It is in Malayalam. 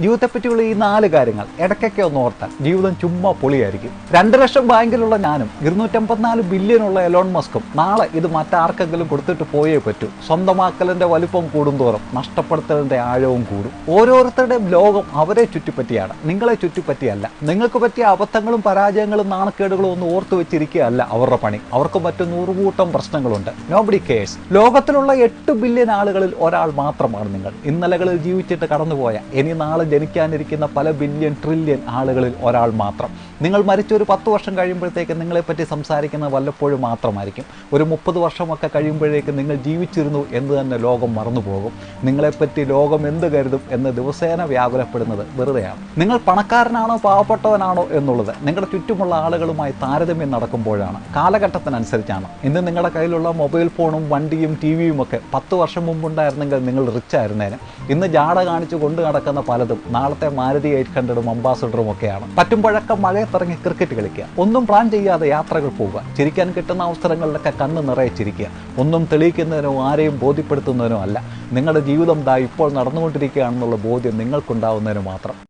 ജീവിതത്തെപ്പറ്റിയുള്ള ഈ നാല് കാര്യങ്ങൾ ഇടയ്ക്കൊക്കെ ഒന്ന് ഓർത്താൽ ജീവിതം ചുമ്മാ പൊളിയായിരിക്കും. രണ്ട് ലക്ഷം ബാങ്കിലുള്ള ഞാനും ഇരുന്നൂറ്റമ്പത്തിനാല് ബില്യനുള്ള എലോൺ മസ്കും നാളെ ഇത് മറ്റാർക്കെങ്കിലും കൊടുത്തിട്ട് പോയേ പറ്റൂ. സ്വന്തമാക്കലിന്റെ വലുപ്പം കൂടുന്തോറും നഷ്ടപ്പെടുത്തലിന്റെ ആഴവും കൂടും. ഓരോരുത്തരുടെയും ലോകം അവരെ ചുറ്റിപ്പറ്റിയാണ്. നിങ്ങളെ ചുറ്റിപ്പറ്റിയല്ല. നിങ്ങൾക്ക് പറ്റിയ അബദ്ധങ്ങളും പരാജയങ്ങളും നാണക്കേടുകളും ഒന്നും ഓർത്തു വെച്ചിരിക്കുകയല്ല അവരുടെ പണി. അവർക്ക് മറ്റു നൂറുകൂട്ടം പ്രശ്നങ്ങളുണ്ട്. നോബഡി കേഴ്സ് ലോകത്തിലുള്ള എട്ട് ബില്യൺ ആളുകളിൽ ഒരാൾ മാത്രമാണ് നിങ്ങൾ. ഇന്നലകളിൽ ജീവിച്ചിട്ട് കടന്നുപോയ ഇനി നാളെ ജനിക്കാനിരിക്കുന്ന പല ബില്യൺ ട്രില്യൺ ആളുകളിൽ ഒരാൾ മാത്രം. നിങ്ങൾ മരിച്ച ഒരു പത്ത് വർഷം കഴിയുമ്പോഴത്തേക്ക് നിങ്ങളെപ്പറ്റി സംസാരിക്കുന്നത് വല്ലപ്പോഴും മാത്രമായിരിക്കും. ഒരു മുപ്പത് വർഷമൊക്കെ കഴിയുമ്പോഴേക്ക് നിങ്ങൾ ജീവിച്ചിരുന്നു എന്ന് തന്നെ ലോകം മറന്നുപോകും. നിങ്ങളെപ്പറ്റി ലോകം എന്ത് കരുതും എന്ന് ദിവസേന വ്യാകുലപ്പെടുന്നത് വെറുതെയാണ്. നിങ്ങൾ പണക്കാരനാണോ പാവപ്പെട്ടവനാണോ എന്നുള്ളത് നിങ്ങളുടെ ചുറ്റുമുള്ള ആളുകളുമായി താരതമ്യം നടക്കുമ്പോഴാണ് കാലഘട്ടത്തിനനുസരിച്ചാണ്. ഇന്ന് നിങ്ങളുടെ കയ്യിലുള്ള മൊബൈൽ ഫോണും വണ്ടിയും ടി വിയും ഒക്കെ പത്ത് വർഷം മുമ്പുണ്ടായിരുന്നെങ്കിൽ നിങ്ങൾ റിച്ച് ആയിരുന്നേനെ. ഇന്ന് ജാട കാണിച്ച് കൊണ്ടു നടക്കുന്ന പലതും നാളത്തെ മാരുതി എയ്റ്റ് ഹൺഡ്രഡും അംബാസഡറും ഒക്കെയാണ്. പറ്റുമ്പോഴൊക്കെ മഴയത്തിറങ്ങി ക്രിക്കറ്റ് കളിക്കുക. ഒന്നും പ്ലാൻ ചെയ്യാതെ യാത്രകൾ പോവുക. ചിരിക്കാൻ കിട്ടുന്ന അവസരങ്ങളിലൊക്കെ കണ്ണ് നിറയെ ചിരിക്കുക ഒന്നും തെളിയിക്കുന്നതിനോ ആരെയും ബോധ്യപ്പെടുത്തുന്നതിനോ അല്ല. നിങ്ങളുടെ ജീവിതം ദാ ഇപ്പോൾ നടന്നുകൊണ്ടിരിക്കുകയാണെന്നുള്ള ബോധ്യം നിങ്ങൾക്കുണ്ടാവുന്നതിന് മാത്രം.